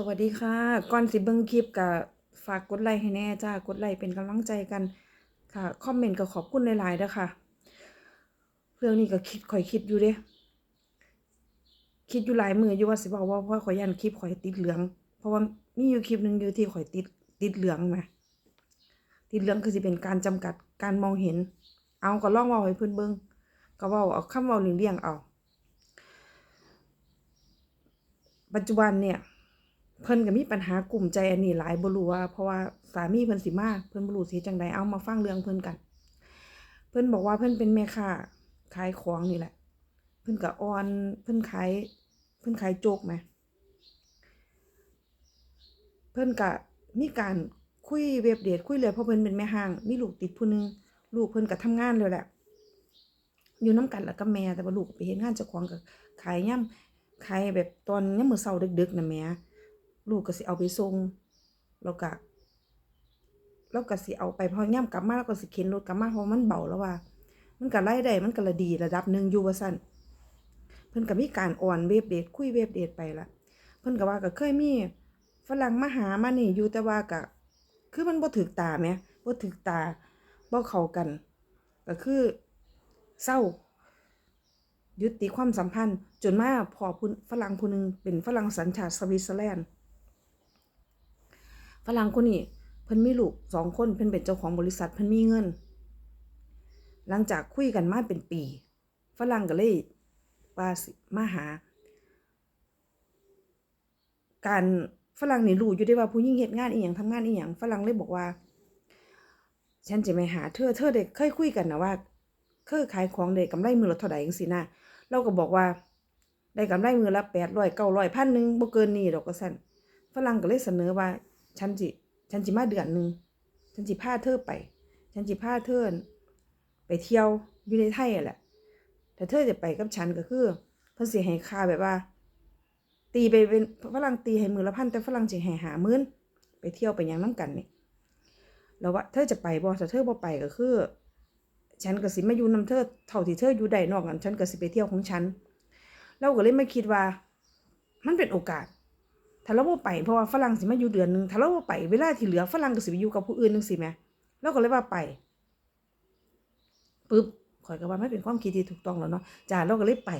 สวัสดีค่ะ ก่อนสิเบิ่งคลิปก็ฝากกดไลค์ให้แน่จ้ากดไลค์เป็นกำลังใจกันค่ะ คอมเมนต์ก็ขอบคุณหลายๆด้อค่ะ เรื่องนี้ก็คิดข่อยคิดอยู่เด้คิดอยู่หลายมืออยู่ว่าสิบอกว่าเพราะข่อยยันคลิปข่อยติดเหลือง เพราะว่ามีอยู่คลิปหนึ่งอยู่ที่ข่อยติดติดเหลืองไหมติดเหลืองคือสิเป็นการจำกัดการมองเห็น เอาก็ลองว้าให้เพิ่อนเบิ่งก็ว้าเอาคำเว้าเลี่ยงๆเอา ปัจจุบันเนี่ย เพิ่นก็มีปัญหากลุ่มใจอันนี้หลายบ่รู้ว่าเพราะว่าสามีเพิ่นสิมาเพิ่นบ่รู้สิจังไดเอามาฟังเรื่องเพิ่นกัน เพิ่นบอกว่าเพิ่นเป็นแม่ค้าขายของนี่แหละ เพิ่นก็อ่อนเพิ่นขายเพิ่นขายโจกไหมเพิ่นก็มีการคุยเว็บเดทคุยเลยเพราะเพิ่นเป็นแม่ห้างมีลูกติดผู้นึงลูกเพิ่นก็ทำงานแล้วแหละ อยู่น้ำกันแล้วก็แม่แต่ว่าลูกไปเฮ็ดงานเจ้าของก็ขายย่ำขายแบบตอนยามมื้อเช้าดึกๆน่ะแม่ ลูกก็สิเอาไปส่งแล้วก็แล้วก็สิเอาไปพอย่ำกลับมาแล้วก็สิเข็นรถกลับมาเพราะมันเบาแล้วว่า มันก็รายได้มันก็ละดีระดับหนึ่งอยู่ว่าซั่นเพิ่นก็มีการอ่อนเวฟเดทคุยเวฟเดทไปละเพิ่นก็ว่าก็เคยมีฝรั่งมาหามานี่อยู่แต่ว่าก็คือมันบ่ถึกตาแหมบ่ถึกตาบ่เข้ากัน ก็คือเศร้า ยุติความสัมพันธ์ จนมาพอผู้ฝรั่งผู้หนึงเป็นฝรั่งสัญชาติสวิตเซอร์แลนด์ ฝรั่งคนนี้เพิ่นมีลูกสองคนเพิ่นเป็นเจ้าของบริษัทเพิ่นมีเงิน หลังจากคุยกันมาเป็นปีฝรั่งก็เลยว่ามาหา การฝรั่งนี่รู้อยู่ได้ว่าผู้หญิงเฮ็ดงานอีหยังทำงานอีหยังฝรั่งเลยบอกว่า ฉันจะไปหาเธอเธอได้เคยคุยกันนะว่าเคยขายของได้กำไรมือละเท่าใดจังซี่นะเราก็บอกว่า ได้กำไรมือละ800 900พันหนึงบ่เกินนี้ดอกก็ซั่นฝรั่งก็เลยเสนอว่า ฉันจิฉันจิมาเดือนหนึ่งฉันจิพาเธอไป ฉันจิพาเธอไปเที่ยวอยู่ในไทยแหละแต่เธอจะไปกับฉันก็คือเพิ่นสิให้ค่าแบบว่า ตีไปเป็นฝรั่งตีให้มือละพันแต่ฝรั่งสิให้หาหมื่นไปเที่ยวไปยังน้ำกันนี่แล้วว่าเธอจะไปบ่ถ้าเธอบ่ไปก็คือ ฉันก็สิมาอยู่นํเธอเท่าที่เธออยู่ได้นอกนั้นฉันก็สิไปเที่ยวของฉันเราก็เลยไมาคิดว่า มันเป็นโอกาส ถ้าเราบ่ไปเพราะว่าฝรั่งสิมาอยู่เดือนหนึ่งถ้าเราบ่ไปเวลาที่เหลือฝรั่งก็สิไปอยู่กับผู้อื่นจังซี่แหมเราก็เลยว่าไปปึ๊บข่อยก็ว่ามันเป็นความคิดที่ถูกต้องแล้วเนาะจ้าเราก็เลยไป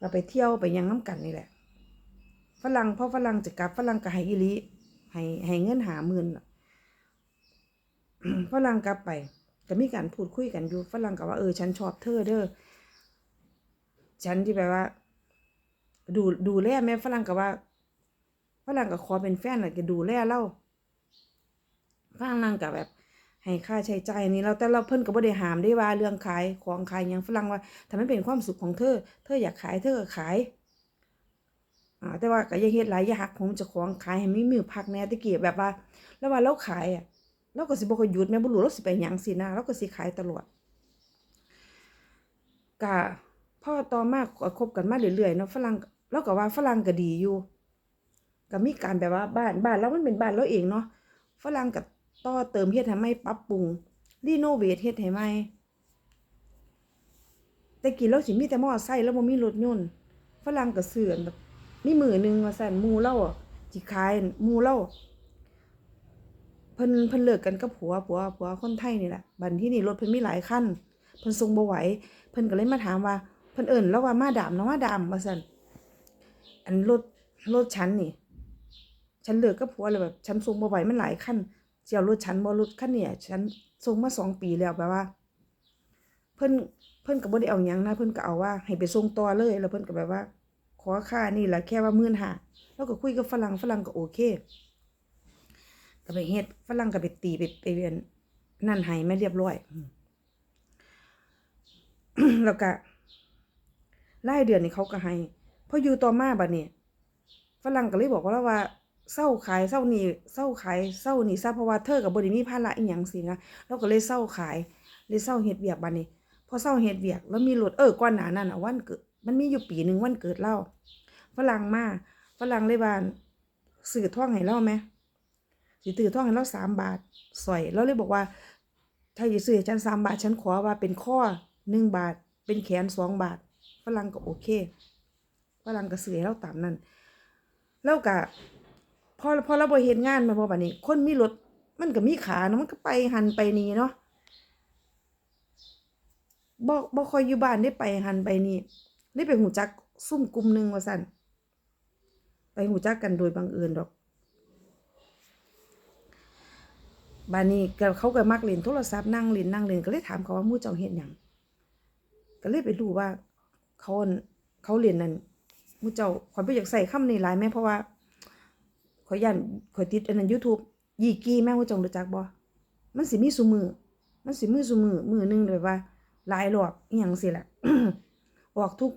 เราไปเที่ยวไปยังน้ำกันนี่แหละฝรั่งพ่อฝรั่งจะกลับฝรั่งก็ให้อีหลีให้ให้เงินหาหมื่นฝรั่งกลับไปก็มีการพูดคุยกันอยู่ฝรั่งก็ว่าเออฉันชอบเธอเด้อฉันที่แบบว่า ดูดูแลแม่ฝรั่งก็ว่า ฝรั่งก็ขอเป็นแฟนน่ะก็ดูแลเราฝรั่งก็แบบ ให้ค่าใช้จ่ายนี่เราแต่เราเพิ่นก็บ่ได้หามได้ว่าเรื่องขายของขายหยังฝรั่งว่าถ้ามันเป็นความสุขของเธอ เธออยากขายเธอก็ขายอ่าแต่ว่าก็อย่าเฮ็ดหลายอย่าหักผมจ้าของขายให้มีมือพักแน่ตะกี้แบบว่า แล้วว่าเราขายอะเราก็สิบ่ค่อยหยุดแม่บ่รู้เราสิไปหยังสินะเราก็สิขายตลอดก็พ่อต่อมากคบกันมาเรื่อยๆเนาะฝรั่งเราก็ว่าฝรั่งก็ดีอยู่ ก็มีการแบบว่าบ้านบ้านเรามันเป็นบ้านเราเองเนาะฝรั่งก็ต่อเติมเฮ็ดให้ใหม่ปรับปรุงรีโนเวทเฮ็ดให้ใหม่แต่กี้เราสิมีแต่มอไซค์แล้วบ่มีรถยนต์ฝรั่งก็ซื้ออันแบบมีมือหนึงว่าซั่นหมู่เราสิขายหมู่เราเพิ่นเพิ่นเลิกกันกับผัวผัวผัวคนไทยนี่แหละบัดที่นี่รถเพิ่นมีหลายคันเพิ่นส่งบ่ไหวเพิ่นก็เลยมาถามว่าเพิ่นเอิ้นเราว่ามาดามเนาะมาดามว่าซั่นอันรถรถฉันนี่ ฉันเลิกกับผัวเลยแบบฉันส่งบ่ไหวมันหลายคันสิเอารถฉันบ่รถคันเนี่ย ฉันส่งมาสองปีแล้วแบบว่า เพิ่นเพิ่นก็บ่ได้เอาหยังนะ เพิ่นก็เอาว่า ให้ไปส่งต่อเลยแล้วเพิ่นก็แบบว่า ขอค่านี่แหละแค่ว่า15,000แล้วก็คุยกับฝรั่งฝรั่งก็โอเคก็ไปเฮ็ดฝรั่งก็ไปตีไปไปเรียนนั่นให้มาเรียบร้อยแล้วก็รายเดือนนี่เขาก็ให้พออยู่ต่อมาบัดนี้ฝรั่งก็เลยบอกว่าว่า เศร้าขายเศร้านี่เศร้าขายเศร้านี่ซะเพราะว่าเธอกับบ่ได้มีภาระอีหยังสินะเราก็เลยเศร้าขายเลยเศร้าเฮ็ดเวียกบัดนี้พอเศร้าเฮ็ดเวียกแล้วมีรถเออก่อนหนานั้นน่ะวันเกิดมันมีอยู่ปีหนึ่งวันเกิดเราฝรั่งมาฝรั่งเลยว่าซื้อทองให้เราไหมสิตื้อทองให้เราสามบาทสอยเราเลยบอกว่า ถ้าสิซื้อฉันสามบาทฉันขอว่าเป็นข้อหนึ่งบาท เป็นแขนสองบาทฝรั่งก็โอเคฝรั่งก็ซื้อให้เราตามนั้นแล้วก็ พอพอเราบ่เฮ็ดงานมาบ่บัดนี้ คนมีรถมันก็มีขาเนาะมันก็ไปหันไปนี่เนาะบ่บ่คอยอยู่บ้านได้ไปหันไปนี่ได้ไปหูจักซุ่มกลุ่มหนึ่งว่าซั่นไปหูจักกันโดยบังเอิญดอกบ้านนี้ก็เขาก็มักเล่นโทรศัพท์นั่งเล่นนั่งเล่นก็เลยถามเขาว่ามู่เจ้าเฮ็ดหยังก็เลยไปรู้ว่าเขาเขาเล่นนั่นมู่เจ้าข่อยบ่อยากใส่คำนี้หลายแม่เพราะว่า ขอยย่านขอยติดอันนั้น YouTube ยีกี้แม่หมู่เจ้ารู้จักบ่มันสิมีซุมือ มันสิมือซุมือมือหนึงแบบว่าหลายรอบอีหยังสิล่ะออกทุก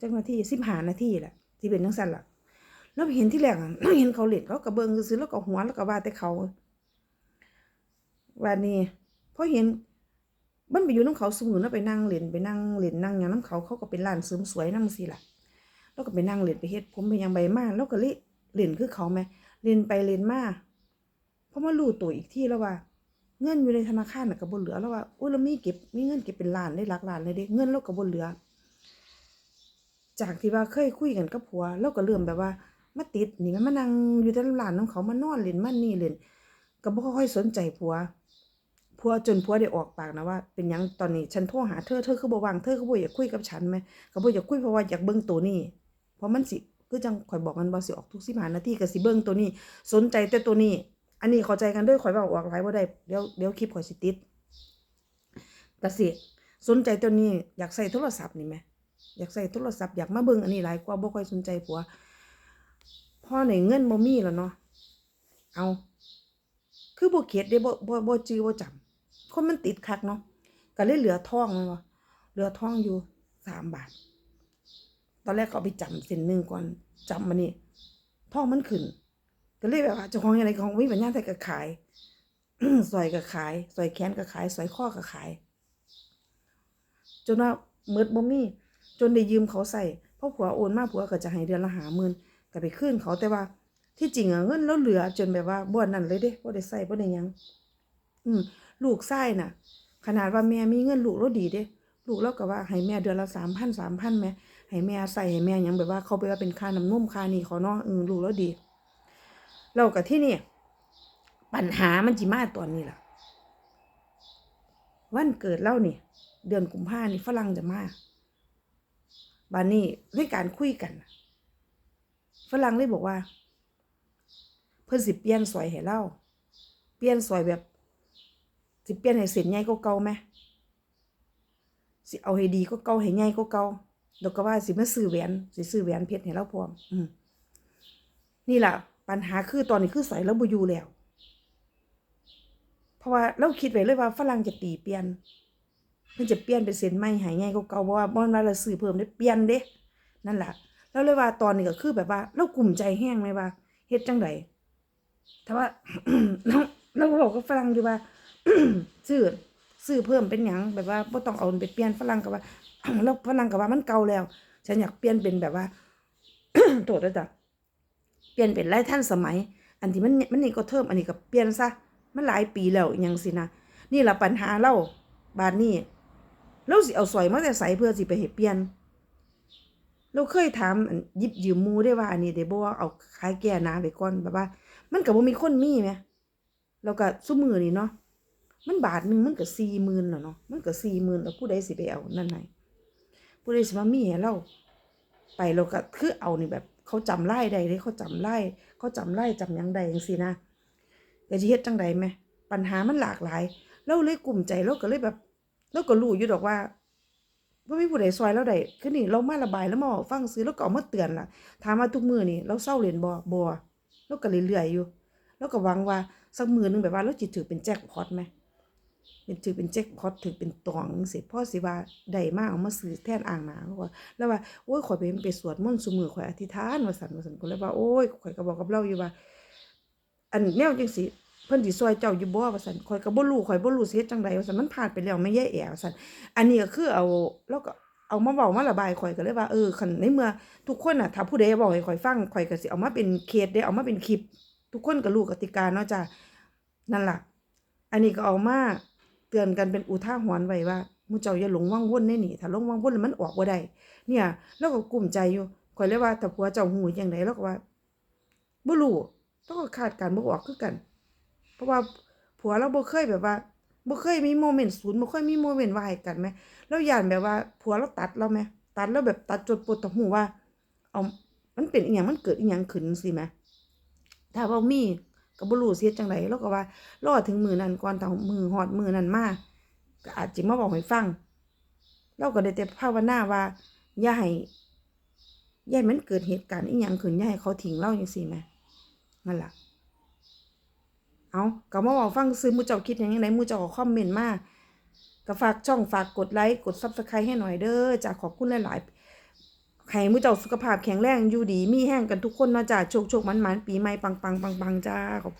จักนาที15นาทีแหละที่เป็นจังซั่นล่ะแล้วเห็นที่แรกเราเห็นเขาเล่นเขาก็เบิงซื่อแล้วก็หัวแล้วก็ว่าแต่เขาว่านี่พอเห็นมันไปอยู่นำเขาซุมื้อแล้วไปนั่งเล่นไปนั่งเล่นนั่งหยังน้ำเขาเขาก็เป็นร้านเสริมสวยนำซี่ล่ะแล้วก็ไปนั่งเล่นไปเฮ็ดผมไปยังใบมาแล้วก็เลย เล่นคือเขาแหมเล่นไปเล่นมาพอมารู้ตัวอีกที่แล้วว่า เงินอยู่ในธนาคารน่ะก็บ่เหลือแล้วว่าโอ้ยเรามีเก็บมีเงินเก็บเป็นล้านได้หลักล้านเลยเด้เงินเราก็บ่เหลือ จากที่ว่าเคยคุยกันกับผัวเราก็เริ่มแบบว่ามาติดนี่มันมานั่งอยู่แต่ร้านของเขามานอนเล่นมันนี่เล่นก็บ่ค่อยสนใจผัวผัวจนผัวได้ออกปากนะว่า เป็นยังตอนนี้ฉันโทรหาเธอเธอคือบ่วางเธอคือบ่อยากคุยกับฉันแหมก็บ่อยากคุยเพราะว่าอยากเบิ่งตัวนี้เพราะมันสิ คือจังข่อยบอกมันบ่สิออกทุก15นาทีก็สิเบิ่งตัวนี้ สนใจแต่ตัวนี้ อันนี้เข้าใจกันด้อข่อยเว้าออกหลายบ่ได้เดี๋ยวเดี๋ยวคลิปข่อยสิติดก็สิสนใจตัวนี้ อยากใส่โทรศัพท์นี่แหมอยากใส่โทรศัพท์อยากมาเบิ่งอันนี้หลายกว่าบ่ค่อยสนใจผัวพ่อในเงินบ่มีแล้วเนาะเอาคือบ่เข็ดเด้บ่บ่บ่จื้อบ่จำคนมันติดคักเนาะก็เลยเหลือทองแม่นบ่เหลือทองอยู่สามบาท ตอนแรกเอาไปจำเส้นหนึ่งก่อนจำมานี่ทองมันขึ้น ก็เลยแบบว่าเจ้าของอะไรของวิปัญญาไทยก็ขายซอยก็ขายซอยแขนก็ขายซอยข้อก็ขาย จนว่าเมิดบ่มีจนได้ยืมเขาใส่เพราะผัวโอนมาผัวก็จะให้เดือนละหาหมื่นก็ไปคืนเขาแต่ว่าที่จริงอะเงินเราเหลือจนแบบว่าบ่นั่นเลยเด้บ่ได้ใส่บ่ได้ยัง อืม ลูกชายน่ะ ขนาดว่าแม่มีเงินลูกเราดีเด้ ลูกเราก็ว่าให้แม่เดือนละ3,000 3,000แม่ ให้แม่ใส่ให้แม่ยังแบบว่าเขาไปว่าเป็นค่าน้ำนุ่มค่านี่เขาเนาะอือลูกเราดีแล้วก็ที่นี่ปัญหามันสิมาตอนนี้ล่ะ วันเกิดเรานี่ เดือนกุมภานี่ฝรั่งจะมาบานนี้ในการคุยกัน ฝรั่งเลยบอกว่า เพิ่นสิเปลี่ยนสวยให้เราเปลี่ยนสวยแบบ สิเปลี่ยนให้เส้นใหญ่กว่าเก่าไหมสิเอาให้ดีกว่าเก่าให้ใหญ่กว่าเก่า แล้วก็ว่าสิมาซื้อแหวนสิซื้อแหวนเพชรให้เราพร้อม อืมนี่ล่ะปัญหาคือตอนนี้คือใสวยเราบ่อยู่แล้ว เพราะว่าเราคิดไว้เลยว่าฝรั่งจะตีเปลี่ยน เพิ่นจะเปลี่ยนเป็นเส้นใหม่ให้ใหญ่กว่าเก่าบ่ว่าบ่ว่าเราซื้อเพิ่มได้เปลี่ยนเด้นั่นล่ะแล้วเลยว่าตอนนี้ก็คือแบบว่า เรากลุ่มใจแห้งเลยว่าเฮ็ดจังไดถ้าว่าเราเราก็บอกกับฝรั่งอยู่ว่าซื้อซื้อเพิ่มเป็นหยังแบบว่าบ่ต้องเอาไปเปลี่ยนฝรั่งก็ว่า แล้วฝรั่งก็ว่ามันเก่าแล้ว ฉันอยากเปลี่ยนเป็นแบบว่าโทษด้วยจ้ะเปลี่ยนเป็นไล่ท่านสมัย อันที่มันมันนี่ก็เทิมอันนี้ก็เปลี่ยนซะมันหลายปีแล้วยังสินะนี่ล่ะปัญหาเราบาดนี้เราสิเอาสอยมาแต่ใสเพื่อสิไปเฮ็ดเปลี่ยนเราเคยถามยิบยืมมูได้ว่าอันนี้ได้บ่ว่าเอาขายแก้หน้าไปก่อนแบบว่า มันก็บ่มีคนมีแหมแล้วก็ซุมื้อนี้เนาะมันบาทหนึงมันก็40,000แล้วเนาะมันก็40,000แล้วผู้ใดสิไปเอานั่นไหน ผู้ใดสิมามีให้เราไปเราก็คือเอานี่แบบ เขาจำรายได้เด้เขาจำรายเขาจำรายจำยังได้จังซี่นะก็สิเฮ็ดจังไดแหมปัญหามันหลากหลายเราเลยกลุ่มใจเราก็เลยแบบเราก็รู้อยู่ดอกว่าว่ามีผู้ใดซอยเราได้คือนี่เรามาระบายแล้วมาเอาฟังซื้อแล้วก็เอามาเตือนล่ะ ถามว่าทุกมือนี่เราเศร้าเรียนบ่บ่เราก็เรื่อยๆอยู่เราก็หวังว่าสักมือหนึงแบบว่าเราสิตถือเป็นแจ็คพอตไหม เป็นถือเป็นแจ็คพอตถือเป็นตองจังซี่อสิว่าได้มากเอามาซื้อแท่นอ่างน้ำว่าแล้วว่าโอ้ยข่อยไปไปสวดมนต์ซุมื้อข่อยอธิษฐานว่าซั่นว่าซั่นก็เลยว่าโอ้ยข่อยก็บอกกับเราอยู่ว่า อันแนวจังซี่เพิ่นสิซอยเจ้าอยู่บ่ว่าซั่นข่อยก็บ่รู้ข่อยบ่รู้สิเฮ็ดจังไดว่าซั่นมันผ่านไปแล้วไม่แย่แอ๋ว่าซั่นอันนี้ก็คือเอาแล้วก็เอามาเว้ามาระบายข่อยก็เลยว่าเออคันในเมื่อทุกคนน่ะถ้าผู้ใดเว้าให้ข่อยฟังข่อยก็สิเอามาเป็นเคสได้เอามาเป็นคลิป ทุกคนก็รู้กติกาเนาะจ้ะนั่นล่ะ อันนี้ก็เอามา เตือนกันเป็นอุทาหรณ์ไว้ว่ามูเจ้าอย่าหลงวังวุ่นในนี่ถ้าหลงวังวุ่นแล้วมันออกบ่ได้เนี่ยเราก็กลุ้มใจอยู่ข่อยเลยว่าถ้าผัวเจ้าหูจังไดเราก็ว่าบ่รู้ต้องก็คาดการบ่ออกคือกัน เพราะว่าผัวเราบ่เคยแบบว่าบ่เคยมีโมเมนต์ศูนย์บ่เคยมีโมเมนต์ว่าให้กันแหมแล้วย่านแบบว่าผัวเราตัดเราแหมตัดแล้วแบบตัดจนปวดตะหูว่า เอามันเป็นอีหยังมันเกิดอีหยังขึ้นจังซี่แหมถ้าว่ามี ก็บ่รู้เฮ็ดจังไดเราก็ว่ารอถึงมือนั้นก่อนถ้ามือฮอดมือนั้นมาก็อาจสิมาเว้าให้ฟังเราก็ได้แต่ภาวนาว่าอย่าให้ย่ามันเกิดเหตุการณ์อีหยังขึ้นอย่าให้เขาทิ้งเราจังซี่แหมนั่นล่ะเอาก็มาเว้าฟังซื่อมู่เจ้าคิดหยังจังไดหมู่เจ้าก็คอมเมนต์มาก็ฝากช่องฝากกดไลค์กด Subscribe ให้หน่อยเด้อจ้าขอบคุณหลายๆ ให้หมู่เจ้าสุขภาพแข็งแรงอยู่ดี มีแห้งกันทุกคนเนาะจ้าโชคโชคมันมันปีใหม่ปังปังปังปังจ้าขอบคุณ